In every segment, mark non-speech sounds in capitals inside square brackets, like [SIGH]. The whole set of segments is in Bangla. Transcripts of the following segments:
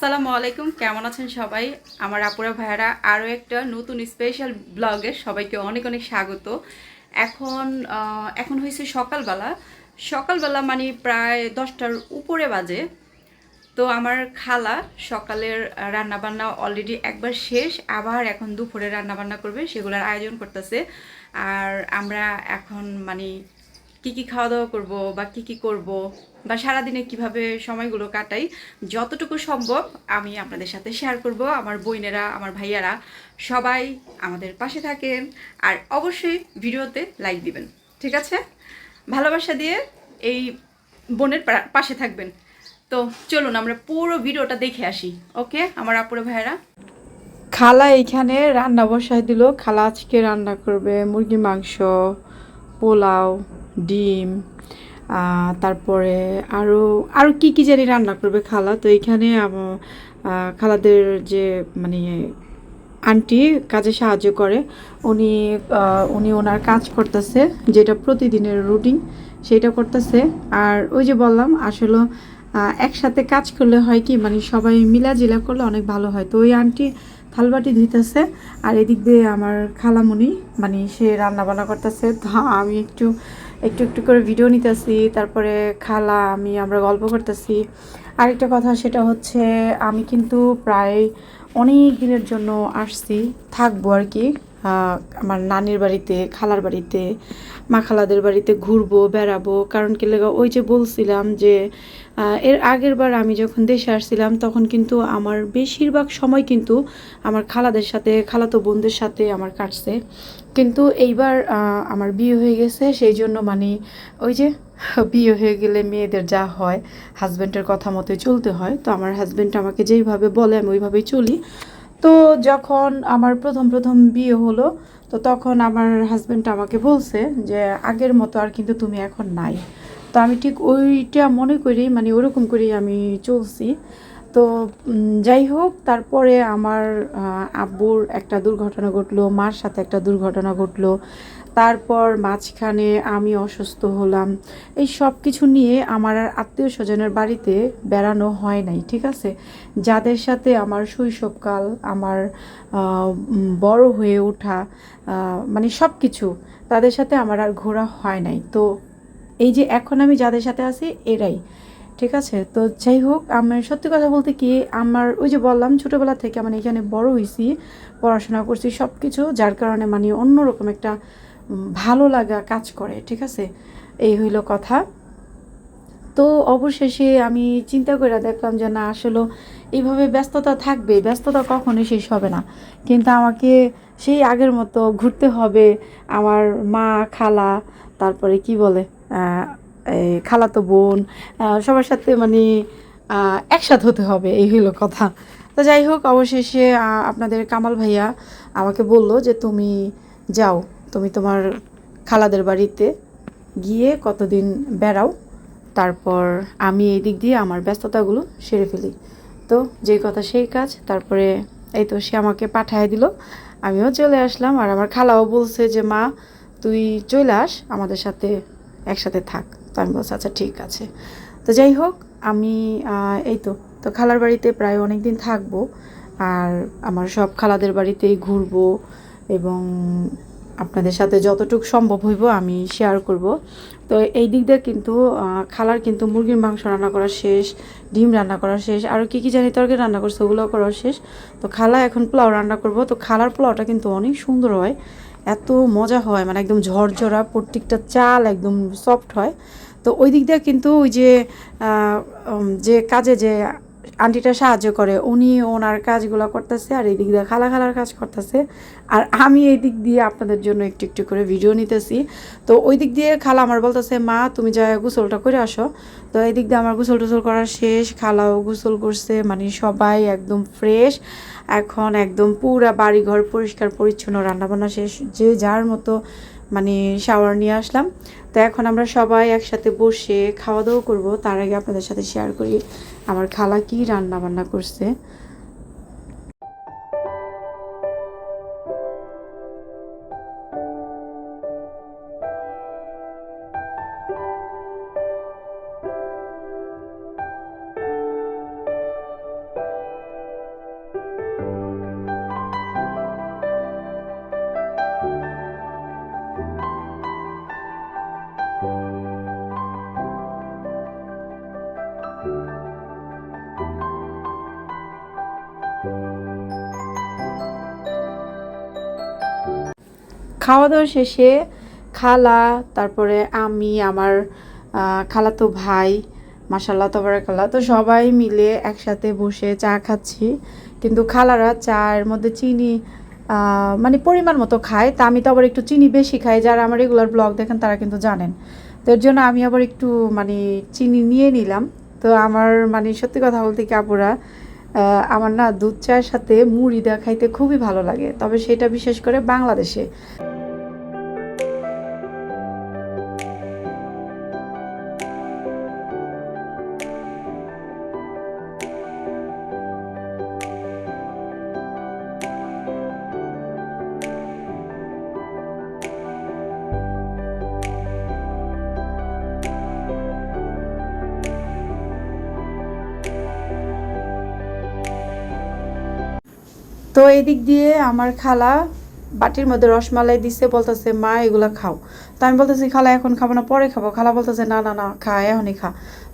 আসসালামু আলাইকুম, কেমন আছেন সবাই? আমার আপুরা ভাইয়ারা, আরও একটা নতুন স্পেশাল ব্লগে সবাইকে অনেক অনেক স্বাগত। এখন এখন হয়েছে সকালবেলা। সকালবেলা মানে প্রায় দশটার উপরে বাজে। তো আমার খালা সকালের রান্নাবান্না অলরেডি একবার শেষ, আবার এখন দুপুরে রান্নাবান্না করবে, সেগুলোর আয়োজন করতেছে। আর আমরা এখন মানে কি কি খাওয়া দাওয়া করব বা কি কি করব বা সারাদিনে কীভাবে সময়গুলো কাটাই, যতটুকু সম্ভব আমি আপনাদের সাথে শেয়ার করব। আমার বোনেরা, আমার ভাইয়ারা সবাই আমাদের পাশে থাকেন আর অবশ্যই ভিডিওতে লাইক দিবেন, ঠিক আছে? ভালোবাসা দিয়ে এই বোনের পাশে থাকবেন। তো চলুন আমরা পুরো ভিডিওটা দেখে আসি, ওকে? আমার আপুরে ভাইয়ারা। খালা এইখানে রান্না বসায় দিল। খালা আজকে রান্না করবে মুরগি মাংস, পোলাও ডিম তারপরে আরও আরও কি কি জানি রান্না করবে খালা। তো আহ, খালাদের যে মানে আন্টি কাজে সাহায্য করে উনি উনি ওনার কাজ করতেছে যেটা প্রতিদিনের রুটিন সেটা করতেছে। আর ওই যে বললাম আসলে একসাথে কাজ করলে হয় কি মানে সবাই মিলাজিলা করলে অনেক ভালো হয়। তো ওই আন্টি থালবাটি ধুইতেছে আর এদিক দিয়ে আমার খালামুনি মানে সে রান্না বান্না করতেছে। তো আমি একটু একটু একটু করে ভিডিও নিতেছি, তারপরে খালা, আমি, আমরা গল্প করতেছি। আরেকটা কথা সেটা হচ্ছে, আমি কিন্তু প্রায় অনেক দিনের জন্য আসছি, থাকব আর কি। আমার নানির বাড়িতে, খালার বাড়িতে, মা খালাদের বাড়িতে ঘুরবো, বেড়াবো। কারণ কি লেগা, ওই যে বলছিলাম যে এর আগের বার আমি যখন দেশে আসছিলাম, তখন কিন্তু আমার বেশিরভাগ সময় কিন্তু আমার খালাদের সাথে, খালাতো বোনদের সাথে আমার কাটছে। কিন্তু এইবার আমার বিয়ে হয়ে গেছে, সেই জন্য মানে ওই যে [LAUGHS] বিয়ে হয়ে গেলে মেয়েদের যা হয় হাজব্যান্ডের কথা মতোই চলতে হয়। তো আমার হাজব্যান্ড আমাকে যেইভাবে বলে, আমি ওইভাবেই চলি। তো যখন আমার প্রথম প্রথম বিয়ে হলো, তো তখন আমার হাজব্যান্ড আমাকে বলছে যে, আগের মতো আর কিন্তু তুমি এখন নাই। তো আমি ঠিক ওইটা মনে করি মানে ওরকম করেই আমি চলছি। তো যাই হোক, তারপরে আমার আব্বুর একটা দুর্ঘটনা ঘটলো, মার সাথে একটা দুর্ঘটনা ঘটলো। তারপর মাঝখানে আমি অসুস্থ হলাম। এই সব কিছু নিয়ে আমার আর আত্মীয় স্বজনের বাড়িতে বেড়ানো হয় নাই, ঠিক আছে? যাদের সাথে আমার শৈশবকাল, আমার বড় হয়ে ওঠা মানে সব কিছু তাদের সাথে আমার আর ঘোরা হয় নাই। তো, এই যে এখন আমি যাদের সাথে আছি, এরাই। ঠিক আছে? তো যাই হোক আমার সত্যি কথা বলতে কি, আমার ওই যে বললাম ছোটোবেলা থেকে মানে এখানে বড় হয়েছি পড়াশোনা করছি সব কিছু যার কারণে মানে অন্যরকম একটা ভালো লাগা কাজ করে, ঠিক আছে? এই হইল কথা। তো অবশেষে আমি চিন্তা করে দেখলাম যে না, আসলে এইভাবে ব্যস্ততা থাকবে, ব্যস্ততা কখনোই শেষ হবে না। কিন্তু আমাকে সেই আগের মতো ঘুরতে হবে, আমার মা, খালা, তারপরে কি বলে খালাতো বোন সবার সাথে মানে একসাথে হতে হবে, এই হলো কথা। তো যাই হোক, অবশেষে আপনাদের কামাল ভাইয়া আমাকে বলল যে, তুমি যাও, তুমি তোমার খালাদের বাড়িতে গিয়ে কতদিন বেড়াও, তারপর আমি এই দিক দিয়ে আমার ব্যস্ততাগুলো সেরে ফেলি। তো যেই কথা সেই কাজ, তারপরে এই তো সে আমাকে পাঠায় দিল, আমিও চলে আসলাম, আর আমার খালাও বলছে যে, মা, তুই চলে আস, আমাদের সাথে একসাথে থাক। আমি বলছি আচ্ছা ঠিক আছে। তো যাই হোক, আমি এই তো তো খালার বাড়িতে প্রায় অনেক দিন থাকব আর আমার সব খালাদের বাড়িতেই ঘুরবো এবং আপনাদের সাথে যতটুকু সম্ভব হইব আমি শেয়ার করব। তো এই দিক দিয়ে কিন্তু খালার কিন্তু মুরগির মাংস রান্না করা শেষ, ডিম রান্না করা শেষ, আর কি কি জানি তরকারি রান্না করছে ওগুলো করা শেষ। তো খালা এখন পোলাও রান্না করব, তো খালার পোলাওটা কিন্তু অনেক সুন্দর হয়, এত মজা হয় মানে একদম ঝরঝরা, প্রত্যেকটা চাল একদম সফট হয়। তো ওই দিক দিয়ে কিন্তু ওই যে যে কাজে যে আন্টিটা সাহায্য করে, উনি ওনার কাজগুলো করতেছে আর এই দিক দিয়ে খালা খালার কাজ করতেছে। আর আমি এই দিক দিয়ে আপনাদের জন্য একটু একটু করে ভিডিও নিতেছি। তো ওই দিক দিয়ে খালা আমার বলতেছে, মা, তুমি যা গোসলটা করে আসো। তো এই দিক দিয়ে আমার গোসল টোসল করা শেষ, খালাও গোসল করছে মানে সবাই একদম ফ্রেশ এখন একদম পুরা বাড়িঘর পরিষ্কার পরিচ্ছন্ন, রান্নাবান্না শেষ, যে যার মতো মানে শাওয়ার নিয়ে আসলাম। তো এখন আমরা সবাই একসাথে বসে খাওয়া দাওয়া করব। তার আগে আপনাদের সাথে শেয়ার করি, আমার খালা কি রান্না বান্না করছে। খাওয়া দাওয়া শেষে খালা, তারপরে আমি, আমার খালাতো ভাই মাসাল্লাহ তবরাকাল্লাহ, তো সবাই মিলে একসাথে বসে চা খাচ্ছি। কিন্তু খালারা চায়ের মধ্যে চিনি মানে পরিমাণ মতো খায়। তা আমি তো আবার একটু চিনি বেশি খাই। যারা আমার রেগুলার ব্লগ দেখেন, তারা কিন্তু জানেন। তো এর জন্য আমি আবার একটু মানে চিনি নিয়ে নিলাম। তো আমার মানে সত্যি কথা বলতে কি, আপুরা আমার না দুধ চায়ের সাথে মুড়ি দেওয়া খাইতে খুবই ভালো লাগে। তবে সেটা বিশেষ করে বাংলাদেশে। তো এই দিক দিয়ে আমার খালা বাটির মধ্যে রসমালাই দিছে, বলতেছে, মা, এগুলা খাও। তো আমি বলতেছি, খালা, এখন খাব না, পরে খাব। খালা বলতেছে, না না না, খা, এখনই খা।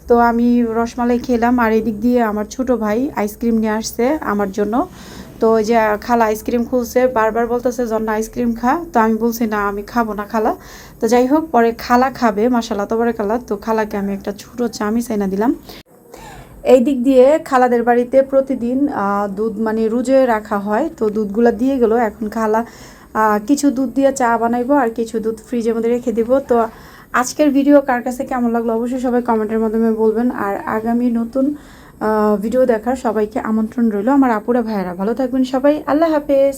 তো আমি রসমালাই খেলাম, আর এদিক দিয়ে আমার ছোট ভাই আইসক্রিম নিয়ে আসছে আমার জন্য। তো ওই যে খালা আইসক্রিম খুলছে, বারবার বলতেছে জন্য আইসক্রিম খা। তো আমি বলছি, না, আমি খাব না, খালা। তো যাই হোক, পরে খালা খাবে মাসাল্লাহ তবরে খালা তো খালাকে আমি একটা ছোট চামিচ এনে দিলাম। এই দিক দিয়ে খালাদের বাড়িতে প্রতিদিন দুধ মানে রুজে রাখা হয়। তো দুধগুলো দিয়ে গেল, এখন খালা কিছু দুধ দিয়ে চা বানাইবো আর কিছু দুধ ফ্রিজের মধ্যে রেখে দিব। তো আজকের ভিডিও কার কাছে কেমন লাগল অবশ্যই সবাই কমেন্টের মাধ্যমে বলবেন। আর আগামী নতুন ভিডিও দেখার সবাইকে আমন্ত্রণ রইল আমার আপুরা ভাইয়েরা। ভালো থাকবেন সবাই, আল্লাহ হাফেজ।